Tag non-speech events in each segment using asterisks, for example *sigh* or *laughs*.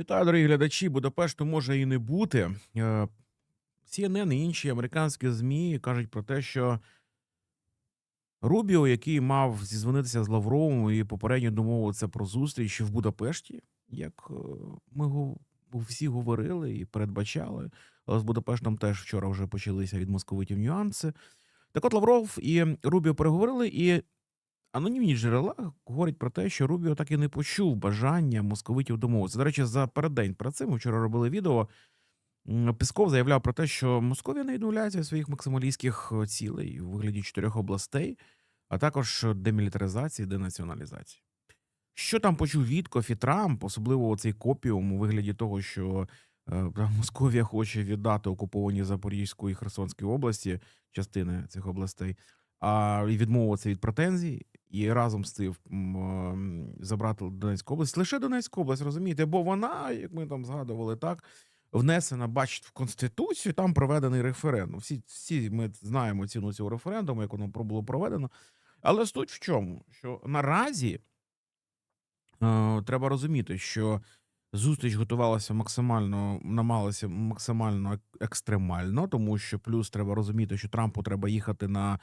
Вітаю, дорогі глядачі. Будапешту може і не бути. Е, CNN і інші американські ЗМІ кажуть про те, що Рубіо, який мав зізвонитися з Лавровим і попередньо домовитися про зустріч в Будапешті, як е, ми всі говорили і передбачали, але з Будапештом теж вчора вже почалися від московитів нюанси. Так от Лавров і Рубіо переговорили, і Анонімні джерела говорять про те, що Рубіо так і не почув бажання московитів домовитися. До речі, за переддень про це ми вчора робили відео. М, Песков заявляв про те, що Московія не відмовляється від своїх максималістських е, цілей у вигляді чотирьох областей, а також демілітаризації, денаціоналізації. Що там почув Вітков і Трамп, особливо цей копіум у вигляді того, що е, Московія хоче віддати окуповані Запорізьку і Херсонській області, частини цих областей, а відмовитися від претензій, і разом з ем, забрати Донецьку область. Лише Донецьку область, розумієте, бо вона, як ми там згадували, так внесена, бачить, в конституцію. Там проведений референдум. Всі, всі ми знаємо ціну цього референдуму, як воно було проведено. Але суть в чому? Що наразі е, треба розуміти, що зустріч готувалася максимально, намагалася максимально екстремально, тому що плюс треба розуміти, що Трампу треба їхати на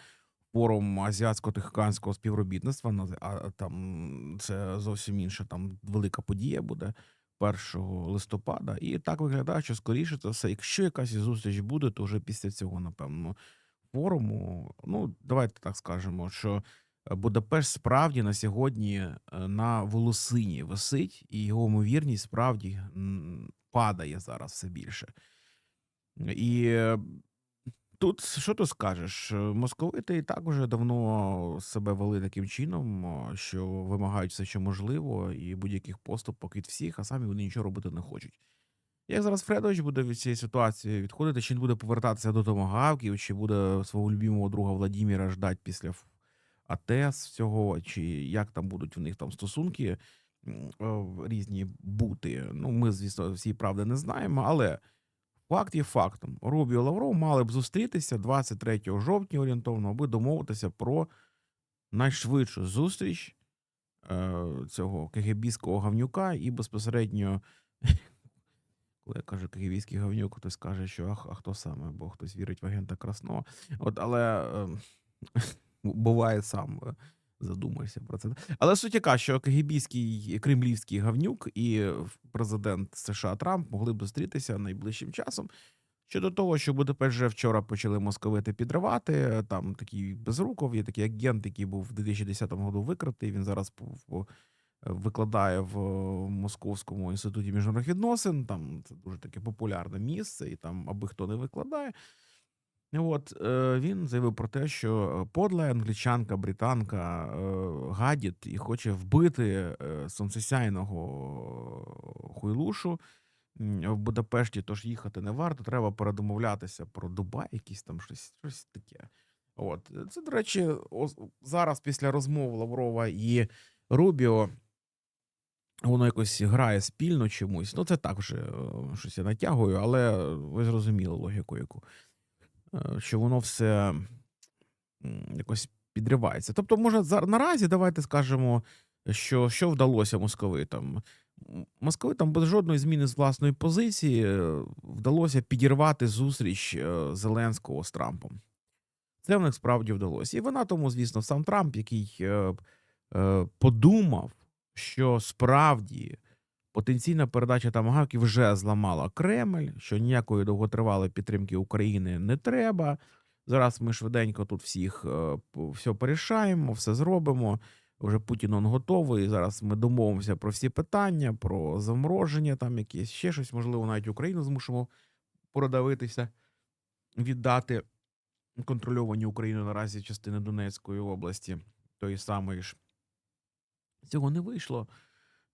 форум азіатсько-тихоокеанського співробітництва. А а там це зовсім інша там велика подія буде 1 листопада. І так виглядає, що скоріше це все. Якщо якась зустріч буде, то вже після цього, напевно, форуму. Ну, давайте так скажемо, що Будапешт справді на сьогодні е, на волосині висить, і його ймовірність справді падає зараз все більше. І е, тут що ти скажеш? Е, Московити і так уже давно себе вели таким чином, що вимагають все, що можливо, і будь-яких поступок від всіх, а самі вони нічого робити не хочуть. Як зараз Фредович буде від цієї ситуації відходити, чи він буде повертатися до томагавків, чи буде свого любимого друга Владіміра ждать після АТС всього, чи як там будуть в них там стосунки різні бути. Ну, ми, звісно, всі правди не знаємо, але факт є фактом. Рубіо Лавров мали б зустрітися 23 жовтня орієнтовно, аби домовитися про найшвидшу зустріч е, цього КГБського гавнюка і безпосередньо *laughs* коли я кажу київський говнюк, хтось каже, що ах, а хто саме, бо хтось вірить в агента Красного. От, але ем, *laughs* буває сам е, задумайся про це. Але суть яка, що кигібійський кремлівський гавнюк і президент США Трамп могли б зустрітися найближчим часом. Щодо того, що Будапешт вже вчора почали московити підривати, там такий безруков, є такий агент, який був в 2010 году викритий. Він зараз викладає в е, Московському інституті міжнародних відносин. Там це дуже таке популярне місце, і там, аби хто не викладає. От е, він заявив про те, що е, подла англічанка, британка е, гадіт і хоче вбити е, сонцесяйного хуйлушу в Будапешті, тож їхати не варто. Треба передомовлятися про Дубай, якісь там щось, щось таке. От це, до речі, ос- зараз після розмов Лаврова і Рубіо. Воно якось грає спільно чомусь. Ну, це так вже е, щось я натягую, але ви зрозуміли логіку, яку. Е, Що воно все якось підривається. Тобто, може, наразі давайте скажемо, що, що вдалося московитам. Московитам без жодної зміни з власної позиції е, вдалося підірвати зустріч е, Зеленського з Трампом. Це в них справді вдалося. І вона тому, звісно, сам Трамп, який подумав, що справді потенційна передача тамагавків вже зламала Кремль, що ніякої довготривалої підтримки України не треба. Зараз ми швиденько тут всіх е, все порішаємо, все зробимо. Вже Путін он готовий. Зараз ми домовимося про всі питання, про замороження, там якісь ще щось, можливо, навіть Україну змусимо продавитися, віддати контрольовані Україною наразі частини Донецької області, тої самої ж. Цього не вийшло.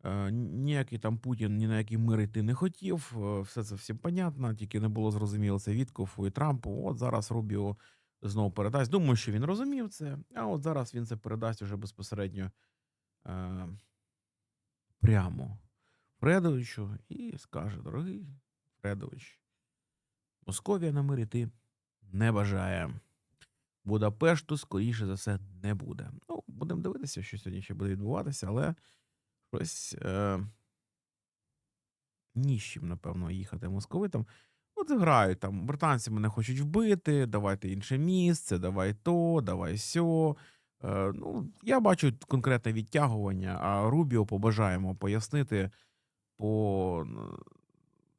Е, Ніякий там Путін ні на який мир йти не хотів. е, Все це всім понятно, тільки не було зрозуміло це Віткофу і Трампу. От зараз Рубіо знову передасть. Думаю, що він розумів це, а от зараз він це передасть уже безпосередньо е, прямо Фредовичу і скаже: дорогий Фредович, Московія на мир іти не бажає. Будапешту, скоріше за все, не буде. Ну, будемо дивитися, що сьогодні ще буде відбуватися, але щось е, ні напевно, їхати московитам. От грають там, британці мене хочуть вбити, давайте інше місце, давай то, давай сьо. Е, ну, я бачу конкретне відтягування, а Рубіо побажаємо пояснити по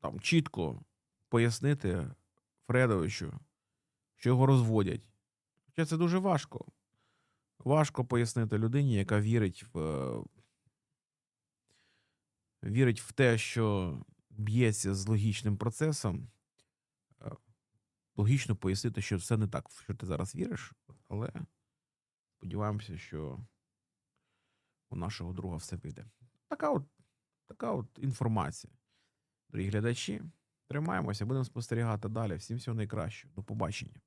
там чітко пояснити Фредовичу, що його розводять. Хоча це дуже важко. Важко пояснити людині, яка вірить в, вірить в те, що б'ється з логічним процесом. Е, Логічно пояснити, що все не так, в що ти зараз віриш, але сподіваємося, що у нашого друга все вийде. Така от, така от інформація. Дорогі глядачі, тримаємося, будемо спостерігати далі. Всім всього найкращого. До побачення.